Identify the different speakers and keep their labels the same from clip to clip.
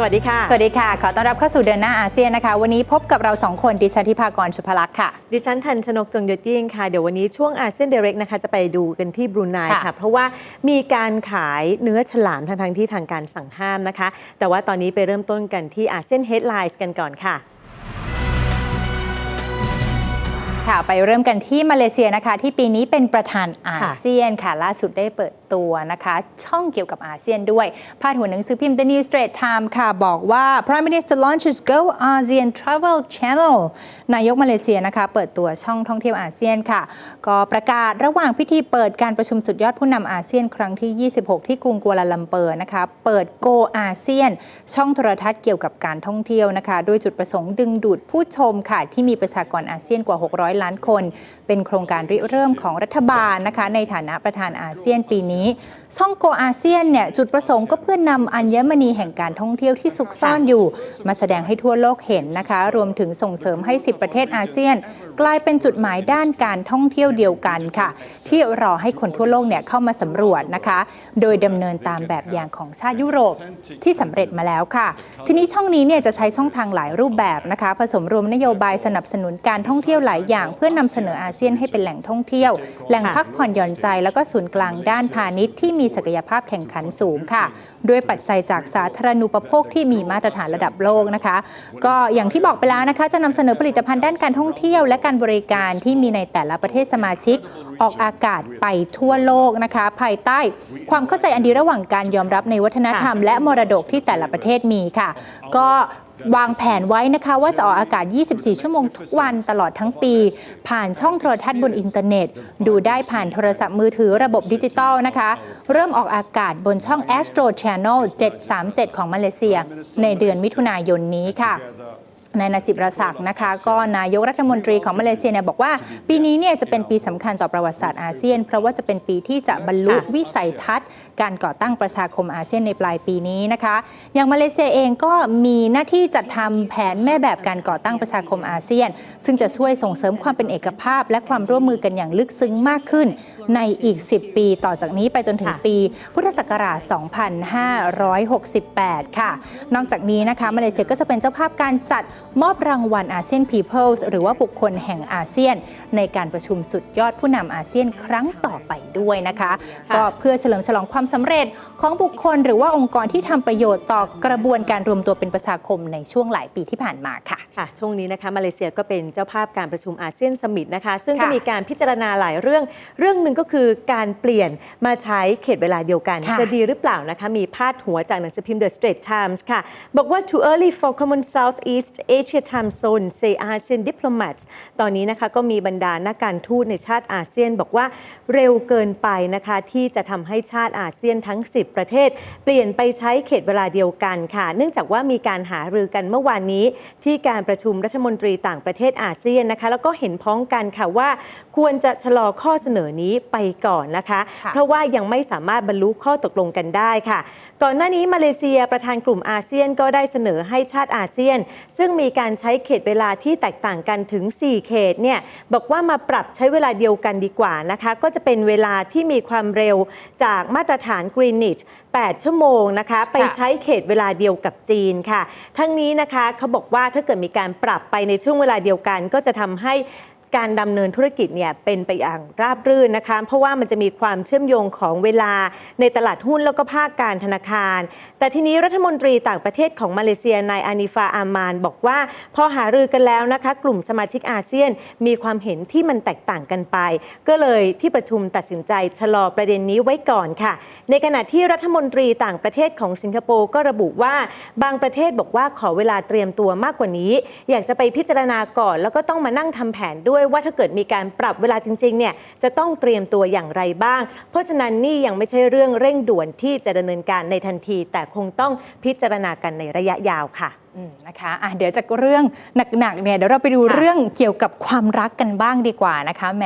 Speaker 1: สวัสดีค่ะ
Speaker 2: สวัสดีค่ะ ขอต้อนรับเข้าสู่เดือนหน้าอาเซียนนะคะ วันนี้พบกับเราสองคนดิฉันทิพากรชุพลักษณ์ค่ะ
Speaker 1: ดิฉันทันชนกจงยศยิ่งค่ะ เดี๋ยววันนี้ช่วงอาเซียนเดเร็กนะคะจะไปดูกันที่บรูไน
Speaker 2: ค่ะ
Speaker 1: ค่ะเพราะว่ามีการขายเนื้อฉลามทางทางๆที่ทางการสั่งห้ามนะคะ แต่ว่าตอนนี้ไปเริ่มต้นกันที่อาเซียนเฮดไลน์กันก่อนค่ะ
Speaker 2: ค่ะไปเริ่มกันที่มาเลเซียนะคะ ที่ปีนี้เป็นประธานอาเซียนค่ะ ล่าสุดได้เปิด ตัวนะคะ ช่องเกี่ยวกับอาเซียนด้วย พาดหัวหนังสือพิมพ์ The New Straits Times ค่ะ บอกว่า Prime Minister launches Go ASEAN Travel Channel นายกมาเลเซียนะคะ เปิดตัวช่องท่องเที่ยวอาเซียนค่ะ ก็ประกาศระหว่างพิธีเปิดการประชุมสุดยอดผู้นำอาเซียนครั้งที่ 26 ที่กรุงกัวลาลัมเปอร์นะคะ เปิด Go อาเซียน ช่องโทรทัศน์เกี่ยวกับการท่องเที่ยวนะคะ โดยจุดประสงค์ดึงดูดผู้ชมค่ะ ที่มีประชากรอาเซียนกว่า 600 ล้านคน เป็นโครงการริเริ่มของรัฐบาลนะคะ ในฐานะประธานอาเซียนปีนี้ช่องโกอาเซียนเนี่ยจุดประสงค์ก็เพื่อนนำอัญมณีแห่งการท่องเที่ยวที่ซุกซ่อนอยู่ มาแสดงให้ทั่วโลกเห็นนะคะ รวมถึงส่งเสริมให้ 10 ประเทศอาเซียน กลายเป็นจุดหมายด้านการท่องเที่ยวเดียวกันค่ะ ที่รอให้คนทั่วโลกเนี่ยเข้ามาสำรวจนะคะ โดยดำเนินตามแบบอย่างของชาติยุโรปที่สำเร็จมาแล้วค่ะ ทีนี้ช่องนี้เนี่ยจะใช้ช่องทางหลายรูปแบบนะคะ ผสมรวมนโยบายสนับสนุนการท่องเที่ยวหลายอย่าง เพื่อนำเสนออาเซียนให้เป็นแหล่งท่องเที่ยว แหล่งพักผ่อนหย่อนใจแล้วก็ศูนย์กลางด้านพาาณิชย์ที่มีศักยภาพแข่งขันสูงค่ะด้วยปัจจัยจากสาธารณูปโภคที่มีมาตรฐานระดับโลกนะคะ ก็อย่างที่บอกไปแล้วนะคะ จะนำเสนอผลิตภัณฑ์ด้านการท่องเที่ยว และการบริการที่มีในแต่ละประเทศสมาชิกออกอากาศไปทั่วโลกนะคะ ภายใต้ความเข้าใจอันดีระหว่างการยอมรับในวัฒนธรรม และมรดกที่แต่ละประเทศมีค่ะ ก็วางแผนไว้นะคะว่าจะออกอากาศ 24 ชั่วโมงทุกวันตลอดทั้งปี ผ่านช่องโทรทัศน์บนอินเทอร์เน็ต ดูได้ผ่านโทรศัพท์มือถือระบบดิจิตอลนะคะ เริ่มออกอากาศบนช่อง Astro Channel 737 ของมาเลเซีย ในเดือนมิถุนายนนี้ค่ะ นายนาจิบรศักดิ์นะคะ ก็นายกรัฐมนตรีของมาเลเซียเนี่ยบอกว่า ปีนี้เนี่ยจะเป็นปีสำคัญต่อประวัติศาสตร์อาเซียน เพราะว่าจะเป็นปีที่จะบรรลุ
Speaker 1: ค่ะ
Speaker 2: วิสัยทัศน์ การก่อตั้งประชาคมอาเซียนในปลายปีนี้นะคะ อย่างมาเลเซียเองก็มีหน้าที่จัดทำแผนแม่แบบการก่อตั้งประชาคมอาเซียน ซึ่งจะช่วยส่งเสริมความเป็นเอกภาพ และความร่วมมือกันอย่างลึกซึ้งมากขึ้น ในอีก 10 ปีต่อจากนี้ไปจนถึง
Speaker 1: ค่ะ
Speaker 2: ปี พุทธศักราช 2568 ค่ะ นอกจากนี้นะคะมาเลเซียก็จะเป็นเจ้าภาพการจัดมอบรางวัลอาเซียน Peoples หรือว่าบุคคลแห่งอาเซียน ในการประชุมสุดยอดผู้นำอาเซียนครั้งต่อไปด้วยนะคะ
Speaker 1: ค่ะ
Speaker 2: ก็เพื่อเฉลิมฉลองความสำเร็จของบุคคล หรือว่าองค์กรที่ทำประโยชน์ต่อกระบวนการรวมตัวเป็นประชาคมในช่วงหลายปีที่ผ่านมาค่ะ
Speaker 1: ค่ะ ช่วงนี้นะคะมาเลเซียก็เป็นเจ้าภาพการประชุมอาเซียนสมิตนะคะ ซึ่งก็
Speaker 2: ค่ะ
Speaker 1: มีการพิจารณาหลายเรื่อง เรื่องหนึ่งก็คือการเปลี่ยนมาใช้เขตเวลาเดียวกัน
Speaker 2: ค่ะ
Speaker 1: จะดีหรือเปล่านะคะมีพาดหัวจากหนังสือพิมพ์ The Straits Times ค่ะ บอกว่า too early for common Southeast Asia time zone say ASEAN diplomats ตอนนี้นะคะก็มีบรรดานักการทูตในชาติอาเซียน บอกว่าเร็วเกินไปนะคะที่จะทำให้ชาติอาเซียนทั้ง 10 ประเทศ เปลี่ยนไปใช้เขตเวลาเดียวกันค่ะ เนื่องจากว่ามีการหารือกันเมื่อวานนี้ ที่การประชุมรัฐมนตรีต่างประเทศอาเซียนนะคะแล้วก็เห็นพ้องกันค่ะว่า ควรจะชะลอข้อเสนอนี้ไปก่อนนะคะ
Speaker 2: ค่ะ
Speaker 1: เพราะว่ายังไม่สามารถบรรลุข้อตกลงกันได้ค่ะ ก่อนหน้านี้มาเลเซียประธานกลุ่มอาเซียนก็ได้เสนอให้ชาติอาเซียน ซึ่งมีการใช้เขตเวลาที่แตกต่างกันถึง 4 เขตเนี่ยบอกว่ามาปรับใช้เวลาเดียวกันดีกว่านะคะก็จะเป็นเวลาที่มีความเร็วจากมาตรฐานกรีนิช8 ชั่วโมงนะคะไปใช้เขตเวลาเดียวกับจีนค่ะ ทั้งนี้นะคะเขาบอกว่าถ้าเกิดมีการปรับไปในช่วงเวลาเดียวกัน ก็จะทำให้ การดำเนินธุรกิจเนี่ยเป็นไปอย่างราบรื่นนะคะ เพราะว่ามันจะมีความเชื่อมโยงของเวลาในตลาดหุ้นแล้วก็ภาคการธนาคาร แต่ทีนี้รัฐมนตรีต่างประเทศของมาเลเซียนายอานิฟาอามานบอกว่า พอหารือกันแล้วนะคะ กลุ่มสมาชิกอาเซียนมีความเห็นที่มันแตกต่างกันไป ก็เลยที่ประชุมตัดสินใจชะลอประเด็นนี้ไว้ก่อนค่ะ ในขณะที่รัฐมนตรีต่างประเทศของสิงคโปร์ก็ระบุว่าบางประเทศบอกว่าขอเวลาเตรียมตัวมากกว่านี้ อยากจะไปพิจารณาก่อน แล้วก็ต้องมานั่งทำแผนด้วยว่าถ้าเกิดมีการปรับเวลาจริงๆเนี่ยจะต้องเตรียมตัวอย่างไรบ้าง เพราะฉะนั้นนี่ยังไม่ใช่เรื่องเร่งด่วนที่จะดำเนินการในทันที แต่คงต้องพิจารณากันในระยะยาวค่ะ
Speaker 2: นะคะอะเดี๋ยวจากเรื่องหนักๆเนี่ยเดี๋ยวเราไปดู
Speaker 1: ค่ะ
Speaker 2: เรื่องเกี่ยวกับความรักกันบ้างดีกว่านะคะแหม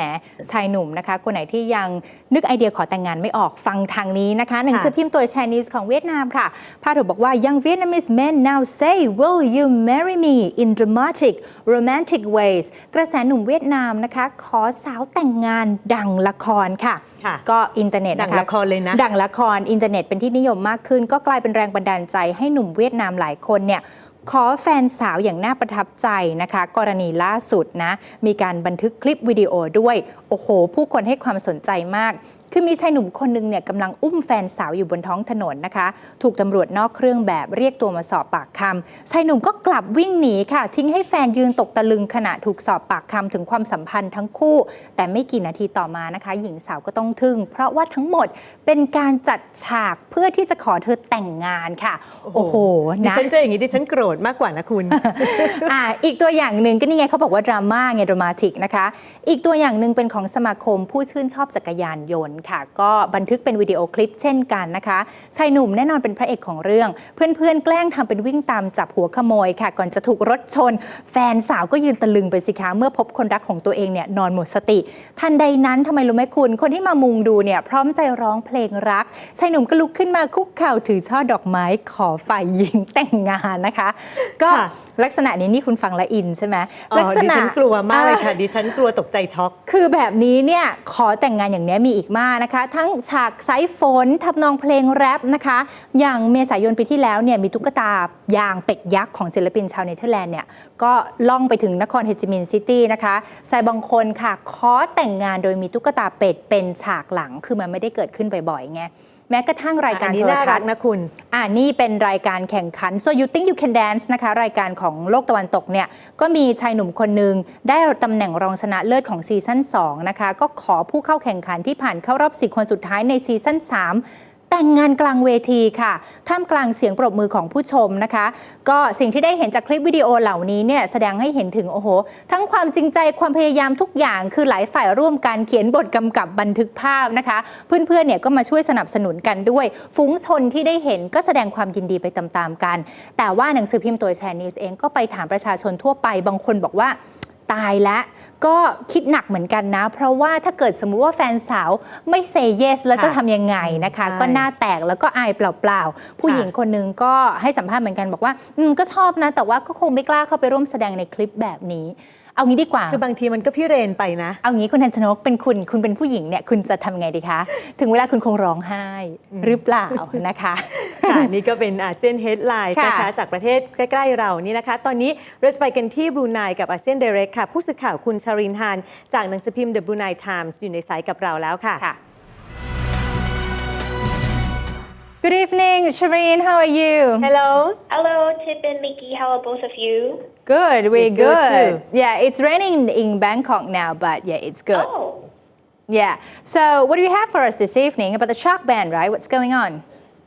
Speaker 2: ชายหนุ่มนะคะ คนไหนที่ยังนึกไอเดียขอแต่งงานไม่ออกฟังทางนี้นะคะหนังสือพิมพ์ตัวแชร์นิวส์ของเวียดนามค่ะพาดหัวบอกว่า young Vietnamese men now say will you marry me in dramatic romantic ways กระแสหนุ่มเวียดนามนะคะ ขอสาวแต่งงานดังละครค่ะ
Speaker 1: ค่ะ
Speaker 2: ก็อินเทอร์เน็ต
Speaker 1: ดัง
Speaker 2: นะคะ
Speaker 1: ละครเลยนะ
Speaker 2: ดังละครอินเทอร์เน็ตเป็นที่นิยมมากขึ้น ก็กลายเป็นแรงบันดาลใจให้หนุ่มเวียดนามหลายคนเนี่ยขอแฟนสาวอย่างน่าประทับใจนะคะ กรณีล่าสุดนะ มีการบันทึกคลิปวิดีโอด้วย โอ้โห ผู้คนให้ความสนใจมาก คือมีชายหนุ่มคนหนึงเนี่ยกำลังอุ้มแฟนสาวอยู่บนท้องถนนนะคะ ถูกตำรวจนอกเครื่องแบบเรียกตัวมาสอบปากคำชายหนุ่มก็กลับวิ่งหนีค่ะ ทิ้งให้แฟนยืนตกตะลึงขณะถูกสอบปากคำถึงความสัมพันธ์ทั้งคู่ แต่ไม่กี่นาทีต่อมานะคะ หญิงสาวก็ต้องทึ่ง เพราะว่าทั้งหมดเป็นการจัดฉากเพื่อที่จะขอเธอแต่งงานค่ะ โอ้โห
Speaker 1: ดิ
Speaker 2: นะ
Speaker 1: ฉันเจออย่างนี้ดิฉันโกรธมากกว่านะคุณ
Speaker 2: อ่าอีกตัวอย่างหนึ่งก็นี่ไงเขาบอกว่าดราม่าไงดรามาติกนะคะ อีกตัวอย่างหนึ่งเป็นของสมาคมผู้ชื่นชอบจักรยานยนต์ค่ะ ก็บันทึกเป็นวิดีโอคลิปเช่นกันนะคะชายหนุ่มแน่นอนเป็นพระเอกของเรื่อง เพื่อนๆ แกล้งทำเป็นวิ่งตามจับหัวขโมยค่ะ ก่อนจะถูกรถชน แฟนสาวก็ยืนตะลึงไปสิคะเมื่อพบคนรักของตัวเองเนี่ยนอนหมดสติ ทันใดนั้นทำไมรู้ไหมคุณ คนที่มามุงดูเนี่ยพร้อมใจร้องเพลงรักชายหนุ่มก็ลุกขึ้นมาคุกเข่าถือช่อดอกไม้ขอฝ่ายหญิงแต่งงานนะคะ ก็
Speaker 1: ค่ะ
Speaker 2: ลักษณะนี้นี่คุณฟังและอินใช่ไหม
Speaker 1: อ๋อ
Speaker 2: ลัษ
Speaker 1: ดิ
Speaker 2: ณะ
Speaker 1: ฉันกลัวมากเลยค่ะ
Speaker 2: อ่
Speaker 1: ดิฉันกลัวตกใจช็อก
Speaker 2: คือแบบนี้เนี่ยขอแต่งงานอย่างนี้มีอีกมากนะคะทั้งฉากไซฝนทำนองเพลงแรปนะคะอย่างเมษายนปีที่แล้วเนี่ยมีตุ๊กตายางเป็ดยักษ์ของศิลปินชาวเนเธอร์แลนด์เนี่ยก็ล่องไปถึงนครเฮจิมินซิตี้นะคะชายบางคนค่ะขอแต่งงานโดยมีตุ๊กตาเป็ดเป็นฉากหลังคือมันไม่ได้เกิดขึ้นบ่อยๆไง แม้กระทั่งรายการ
Speaker 1: อัน
Speaker 2: โท
Speaker 1: นี้
Speaker 2: ร
Speaker 1: น่า
Speaker 2: ทั
Speaker 1: รั
Speaker 2: ศ
Speaker 1: ก
Speaker 2: น์
Speaker 1: นะคุณ
Speaker 2: อ่านี่เป็นรายการแข่งขัน so you think you can dance นะคะ รายการของโลกตะวันตกเนี่ยก็มีชายหนุ่มคนหนึ่งได้ตำแหน่งรองชนะเลิศของซีซั่น2นะคะก็ขอผู้เข้าแข่งขันที่ผ่านเข้ารอบ 4 คนสุดท้ายในซีซั่น3 แต่งงานกลางเวทีค่ะท่ามกลางเสียงปรบมือของผู้ชมนะคะ ก็สิ่งที่ได้เห็นจากคลิปวิดีโอเหล่านี้เนี่ยแสดงให้เห็นถึงโอ้โห ทั้งความจริงใจความพยายามทุกอย่าง คือหลายฝ่ายร่วมกันเขียนบทกำกับบันทึกภาพนะคะ เพื่อนๆเนี่ยก็มาช่วยสนับสนุนกันด้วยฟุ้งชนที่ได้เห็นก็แสดงความยินดีไปตามๆกัน แต่ว่าหนังสือพิมพ์ตัวแชร์นิวส์เองก็ไปถามประชาชนทั่วไปบางคนบอกว่า ตายแล้วก็คิดหนักเหมือนกันนะ เพราะว่าถ้าเกิดสมมุติว่าแฟนสาวไม่เซเยสแล้วจะ
Speaker 1: ค่ะ
Speaker 2: ทำยังไงนะคะ
Speaker 1: ใช่
Speaker 2: ก็หน้าแตกแล้วก็อายเปล่าๆ ผู้หญิงคนหนึงก็ให้สัมภาษณ์เหมือนกันบอกว่า อืมก็ชอบนะ แต่ว่าก็คงไม่กล้าเข้าไปร่วมแสดงในคลิปแบบนี้ เอางี้ดีกว่า
Speaker 1: คือบางทีมันก็พี่เรนไปนะ
Speaker 2: เอางี้คุณทันชนกเป็นคุณคุณเป็นผู้หญิงเนี่ยคุณจะทำไงดีคะ ถึงเวลาคุณคงร้องไห้
Speaker 1: อืม
Speaker 2: หรือเปล่านะคะ
Speaker 1: ค่ะนี่ก็เป็นอาเซียนเฮดไลน์
Speaker 2: ค่ะ
Speaker 1: นะคะจากประเทศใกล้ ๆ เรานี่นะคะ ตอนนี้เราจะไปกันที่บรูไนกับอาเซียนเดเรกค่ะ ผู้สื่อข่าวคุณชารินฮานจากหนังสือพิมพ์ The Brunei Times อยู่ในสายกับเราแล้วค่ะ
Speaker 2: Good evening Shireen. How are you?
Speaker 1: Hello.
Speaker 3: Hello, Tip and Mickey. How are both of you?
Speaker 2: Good. We're
Speaker 1: We're good
Speaker 2: good. yeah it's raining in Bangkok now but yeah it's good.
Speaker 3: Oh,
Speaker 2: yeah. So what do you have for us this evening about the shark ban right? What's going on?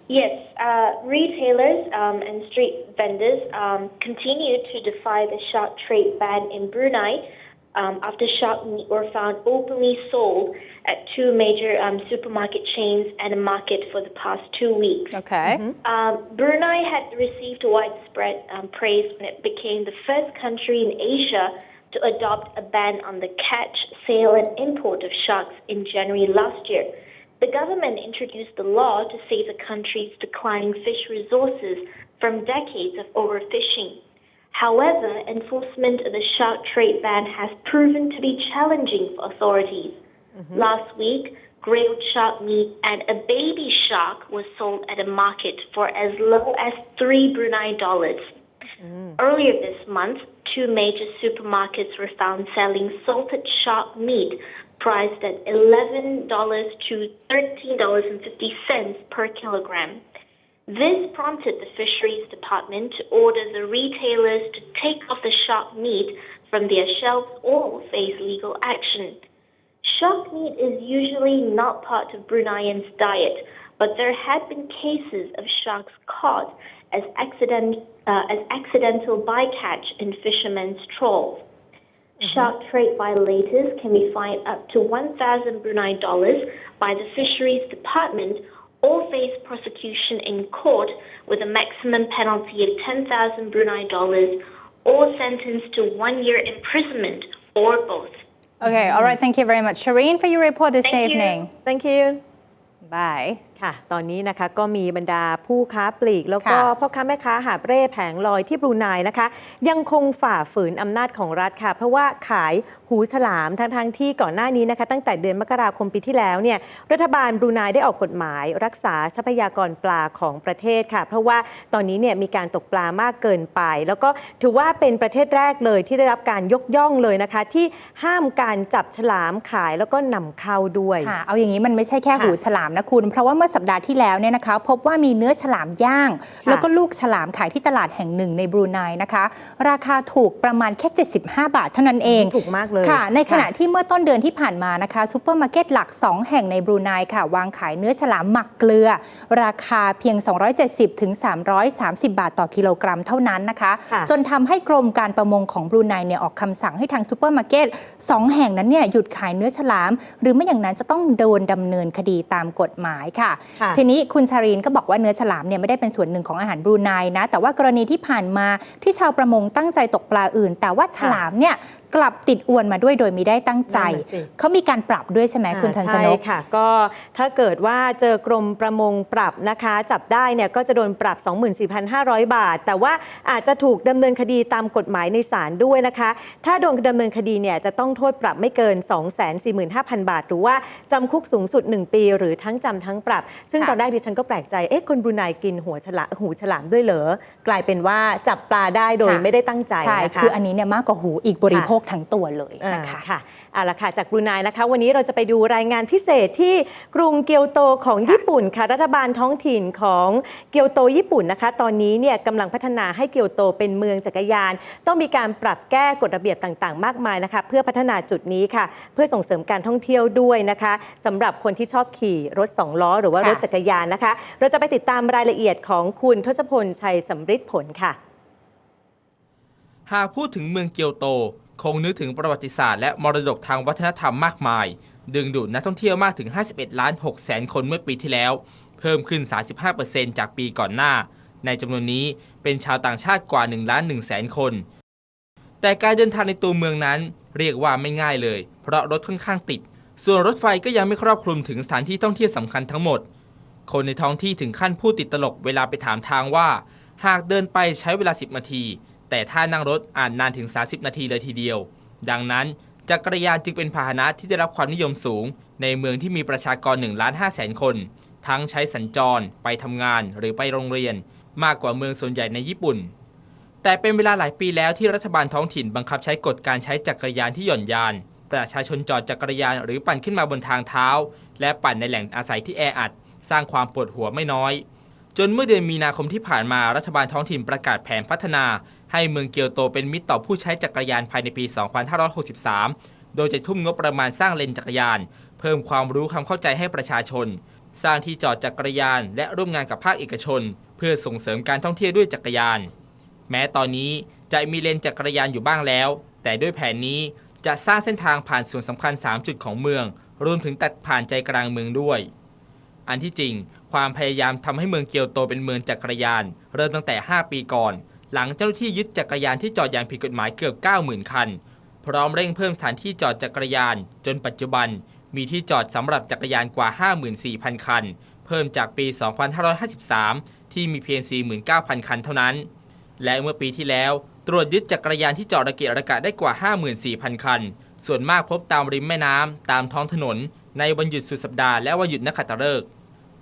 Speaker 3: Yes. Uh, retailers um, and street vendors um, continue to defy the shark trade ban in Brunei um, after shark meat were found openly sold at two major um, supermarket chains and a market for the past two weeks.
Speaker 2: okay
Speaker 3: Um, Brunei had received widespread um, praise when it became the first country in Asia to adopt a ban on the catch, sale, and import of sharks in January last year. The government introduced the law to save the country's declining fish resources from decades of overfishing. However, enforcement of the shark trade ban has proven to be challenging for authorities. Mm-hmm. Last week, grilled shark meat and a baby shark was sold at a market for as low as three Brunei dollars. Mm. Earlier this month, two major supermarkets were found selling salted shark meat priced at $11 to $13.50 per kilogram. This prompted the Fisheries Department to order the retailers to take off the shark meat from their shelves or face legal action. Shark meat is usually not part of Bruneians' diet, but there had been cases of sharks caught as, accident, uh, as accidental bycatch in fishermen's trawls. Shark trade violators can be fined up to 1,000 Brunei dollars by the Fisheries Department or face prosecution in court with a maximum penalty of 10,000 Brunei dollars or sentenced to one year imprisonment or both.
Speaker 2: Okay, all right. Thank you very much, Shireen, for your report this
Speaker 3: Thank you.
Speaker 2: evening.
Speaker 1: thank you
Speaker 2: Bye.
Speaker 1: ค่ะ ตอนนี้นะคะก็มีบรรดาผู้ค้าปลีก แล้วก็
Speaker 2: ค่ะ
Speaker 1: พ่อค้าแม่ค้าหาบเร่แผงลอยที่บรูไนนะคะ ยังคงฝ่าฝืนอำนาจของรัฐค่ะ เพราะว่าขายหูฉลามทั้งทงๆที่ก่อนหน้านี้นะคะ ตั้งแต่เดือนมกราคมปีที่แล้วเนี่ยรัฐบาลบรูไนได้ออกกฎหมาย รักษาทรัพยากรปลาของประเทศค่ะ เพราะว่าตอนนี้เนี่ยมีการตกปลามากเกินไป แล้วก็ถือว่าเป็นประเทศแรกเลยที่ได้รับการยกย่องเลยนะคะ ที่ห้ามการจับฉลามขายแล้วก็นำเข้าด้วย
Speaker 2: ค่ะ เอาอย่างนี้มันไม่ใช่แค่
Speaker 1: ค่ะ
Speaker 2: หูฉลามนะคุณ เพราะว่าเมื่อสัปดาห์ที่แล้วเนี่ยนะคะพบว่ามีเนื้อฉลามย่าง แล้วก็ลูกฉลามขายที่ตลาดแห่งหนึ่งในบรูไนนะคะ ราคาถูกประมาณแค่ 75 บาทเท่านั้นเอง
Speaker 1: ถูกมากเลย
Speaker 2: ค่ะ ในขณะที่เมื่อต้นเดือนที่ผ่านมานะคะซูเปอร์มาร์เก็ตหลัก 2 แห่งในบรูไนค่ะ วางขายเนื้อฉลามหมักเกลือ ราคาเพียง 270ถึง330 บาทต่อกิโลกรัมเท่านั้นนะคะ
Speaker 1: ค่ะ
Speaker 2: จนทำให้กรมการประมงของบรูไนเนี่ยออกคำสั่งให้ทางซูเปอร์มาร์เก็ตสองแห่งนั้นเนี่ยหยุดขายเนื้อฉลาม หรือไม่อย่างนั้นจะต้องโดนดำเนินคดีตามกฎหมายค่ะ
Speaker 1: ค่ะ
Speaker 2: ทีนี้คุณชารีนก็บอกว่าเนื้อฉลามเนี่ยไม่ได้เป็นส่วนหนึ่งของอาหารบรูไนนะ แต่ว่ากรณีที่ผ่านมาที่ชาวประมงตั้งใจตกปลาอื่น แต่ว่าฉลามเนี่ย กลับติดอวนมาด้วยโดยไม่ได้ตั้งใจ
Speaker 1: นั่นน่ะสิ
Speaker 2: เขามีการปรับด้วยใช่ไหมคุณทันชนก
Speaker 1: ใช่ค่ะ ก็ถ้าเกิดว่าเจอกรมประมงปรับนะคะ จับได้เนี่ยก็จะโดนปรับ 24,500 บาท แต่ว่าอาจจะถูกดำเนินคดีตามกฎหมายในศาลด้วยนะคะ ถ้าโดนดำเนินคดีเนี่ยจะต้องโทษปรับไม่เกิน 245,000 บาท หรือว่าจำคุกสูงสุด 1 ปี หรือทั้งจำทั้งปรับ ซึ่ง
Speaker 2: ค่ะ
Speaker 1: ตอนแรกดิฉันก็แปลกใจเอ๊ะคนบรูไนกินหัวฉลามหูฉลามด้วยเหรอกลายเป็นว่าจับปลาได้โดย
Speaker 2: ค่ะ
Speaker 1: ไม่ได้ตั้งใจ
Speaker 2: ใช่
Speaker 1: นะคะ
Speaker 2: คืออันนี้เนี่ยมากกว่าหูอีกบริโภคทั้งตัวเลยนะคะ
Speaker 1: อ่าค่ะเอาละค่ะจากบรูไนนะคะ วันนี้เราจะไปดูรายงานพิเศษที่กรุงเกียวโตของ
Speaker 2: ค่ะ
Speaker 1: ญี่ปุ่นค่ะรัฐบาลท้องถิ่นของเกียวโตญี่ปุ่นนะคะ ตอนนี้เนี่ยกำลังพัฒนาให้เกียวโตเป็นเมืองจักรยาน ต้องมีการปรับแก้กฎระเบียบต่างๆ มากมายนะคะ เพื่อพัฒนาจุดนี้ค่ะ เพื่อส่งเสริมการท่องเที่ยวด้วยนะคะสำหรับคนที่ชอบขี่รถสองล้อ หรือว่า
Speaker 2: ค่ะ
Speaker 1: รถจักรยานนะคะ เราจะไปติดตามรายละเอียดของคุณทศพลชัยสำริดผลค่ะ
Speaker 4: หากพูดถึงเมืองเกียวโต คงนึกถึงประวัติศาสตร์และมรดกทางวัฒนธรรมมากมาย ดึงดูดนักท่องเที่ยวมากถึง 51 ล้าน6แสนคนเมื่อปีที่แล้ว เพิ่มขึ้น 35%จากปีก่อนหน้า ในจำนวนนี้เป็นชาวต่างชาติกว่า1ล้าน1แสนคน แต่การเดินทางในตัวเมืองนั้นเรียกว่าไม่ง่ายเลย เพราะรถค่อนข้างติด ส่วนรถไฟก็ยังไม่ครอบคลุมถึงสถานที่ท่องเที่ยวสำคัญทั้งหมด คนในท้องที่ถึงขั้นพูดติดตลกเวลาไปถามทางว่า หากเดินไปใช้เวลา 10นาที แต่ถ้านั่งรถอ่านนานถึง 30 นาทีเลยทีเดียว ดังนั้นจักรยานจึงเป็นพาหนะที่ได้รับความนิยมสูง ในเมืองที่มีประชากร1ล้าน5แสนคน ทั้งใช้สัญจร ไปทำงานหรือไปโรงเรียน มากกว่าเมืองส่วนใหญ่ในญี่ปุ่น แต่เป็นเวลาหลายปีแล้วที่รัฐบาลท้องถิ่นบังคับใช้กฎการใช้จักรยานที่หย่อนยาน ประชาชนจอดจักรยานหรือปั่นขึ้นมาบนทางเท้า และปั่นในแหล่งอาศัยที่แออัด สร้างความปวดหัวไม่น้อย จนเมื่อเดือนมีนาคมที่ผ่านมารัฐบาลท้องถิ่นประกาศแผนพัฒนา ให้เมืองเกียวโตเป็นมิตรต่อผู้ใช้จักรยานภายในปี 2563 โดยจะทุ่มงบประมาณสร้างเลนจักรยาน เพิ่มความรู้ความเข้าใจให้ประชาชน สร้างที่จอดจักรยาน และร่วมงานกับภาคเอกชน เพื่อส่งเสริมการท่องเที่ยวด้วยจักรยาน แม้ตอนนี้จะมีเลนจักรยานอยู่บ้างแล้ว แต่ด้วยแผนนี้จะสร้างเส้นทางผ่านส่วนสำคัญ 3 จุดของเมือง รวมถึงตัดผ่านใจกลางเมืองด้วย อันที่จริง ความพยายามทำให้เมืองเกียวโตเป็นเมืองจักรยาน เริ่มตั้งแต่ 5 ปีก่อน หลังเจ้าหน้าที่ยึดจักรยานที่จอดอย่างผิดกฎหมายเกือบ 90,000 คัน พร้อมเร่งเพิ่มสถานที่จอดจักรยาน จนปัจจุบัน มีที่จอดสำหรับจักรยานกว่า 54,000 คัน เพิ่มจากปี 2553 ที่มีเพียง 49,000 คันเท่านั้น และเมื่อปีที่แล้วตรวจยึดจักรยานที่จอดระเกะระกะได้กว่า 54,000 คัน ส่วนมากพบตามริมแม่น้ำตามท้องถนน ในวันหยุดสุดสัปดาห์และวันหยุดนักขัตฤกษ์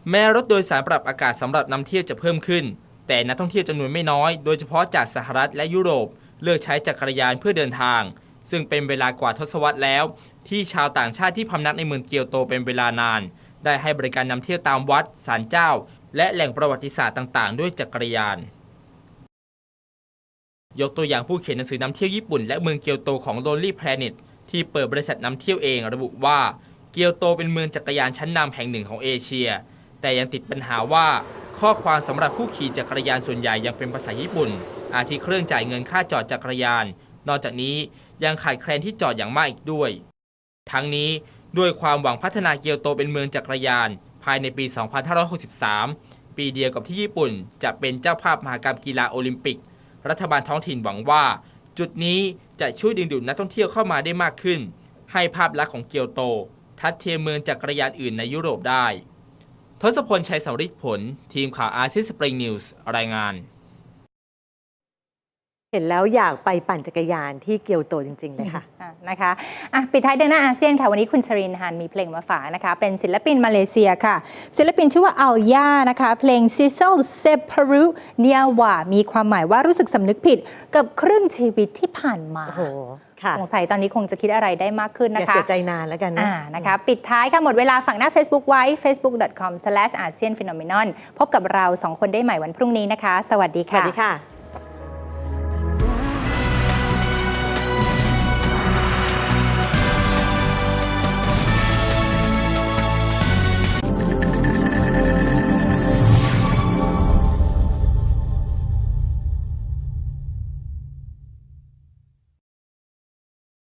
Speaker 4: แม้รถโดยสารปรับอากาศสำหรับนำเที่ยวจะเพิ่มขึ้น แต่นักท่องเที่ยวจำนวนไม่น้อย โดยเฉพาะจากสหรัฐและยุโรป เลือกใช้จักรยานเพื่อเดินทาง ซึ่งเป็นเวลากว่าทศวรรษแล้ว ที่ชาวต่างชาติที่พำนักในเมืองเกียวโตเป็นเวลานาน ได้ให้บริการนำเที่ยวตามวัดศาลเจ้า และแหล่งประวัติศาสตร์ต่าง ๆ ด้วยจักรยาน ยกตัวอย่างผู้เขียนหนังสือนำเที่ยวญี่ปุ่นและเมืองเกียวโตของ Lonely Planet ที่เปิดบริษัทนำเที่ยวเองระบุว่าเกียวโตเป็นเมืองจักรยานชั้นนำแห่งหนึ่งของเอเชีย แต่ยังติดปัญหาว่า ข้อความสำหรับผู้ขี่จักรยานส่วนใหญ่ยังเป็นภาษาญี่ปุ่น อาทิเครื่องจ่ายเงินค่าจอดจักรยาน นอกจากนี้ยังขาดแคลนที่จอดอย่างมากอีกด้วย ทั้งนี้ด้วยความหวังพัฒนาเกียวโตเป็นเมืองจักรยาน ภายในปี 2563 ปีเดียวกับที่ญี่ปุ่น จะเป็นเจ้าภาพมหกรรมกีฬาโอลิมปิก รัฐบาลท้องถิ่นหวังว่า จุดนี้จะช่วยดึงดูดนักท่องเที่ยวเข้ามาได้มากขึ้น ให้ภาพลักษณ์ของเกียวโต ทัดเทียมเมืองจักรยานอื่นในยุโรปได้ ทศพลชัยสาริผล ทีมข่าวอาเซียนสปริงนิวส์รายงาน
Speaker 1: เห็นแล้วอยากไปปั่นจักรยานที่เกียวโตจริง ๆ เลยค่ะ
Speaker 2: อะนะคะอะปิดท้ายเดือนหน้าอาเซียนค่ะ วันนี้คุณชรินฮันมีเพลงมาฝากนะคะ เป็นศิลปินมาเลเซียค่ะ ศิลปินชื่อว่าอัลย่านะคะ เพลง s i s l s e p a r u n i a w a มีความหมายว่ารู้สึกสำนึกผิดกับครึ่งชีวิตที่ผ่านมา
Speaker 1: โอ้โห ค่ะ
Speaker 2: สงสัยตอนนี้คงจะคิดอะไรได้มากขึ้น
Speaker 1: อย่า
Speaker 2: นะคะ
Speaker 1: เสียใจนานแล้วกันนะ
Speaker 2: อ่า นะคะ ปิดท้ายค่ะ หมดเวลาฝั่งหน้า Facebook ไว้ facebook.com/aseanphenomenon พบกับเราสองคนได้ใหม่วันพรุ่งนี้นะคะ สวัสดี
Speaker 1: ส
Speaker 2: ค่ะ
Speaker 1: วัสดีค่ะ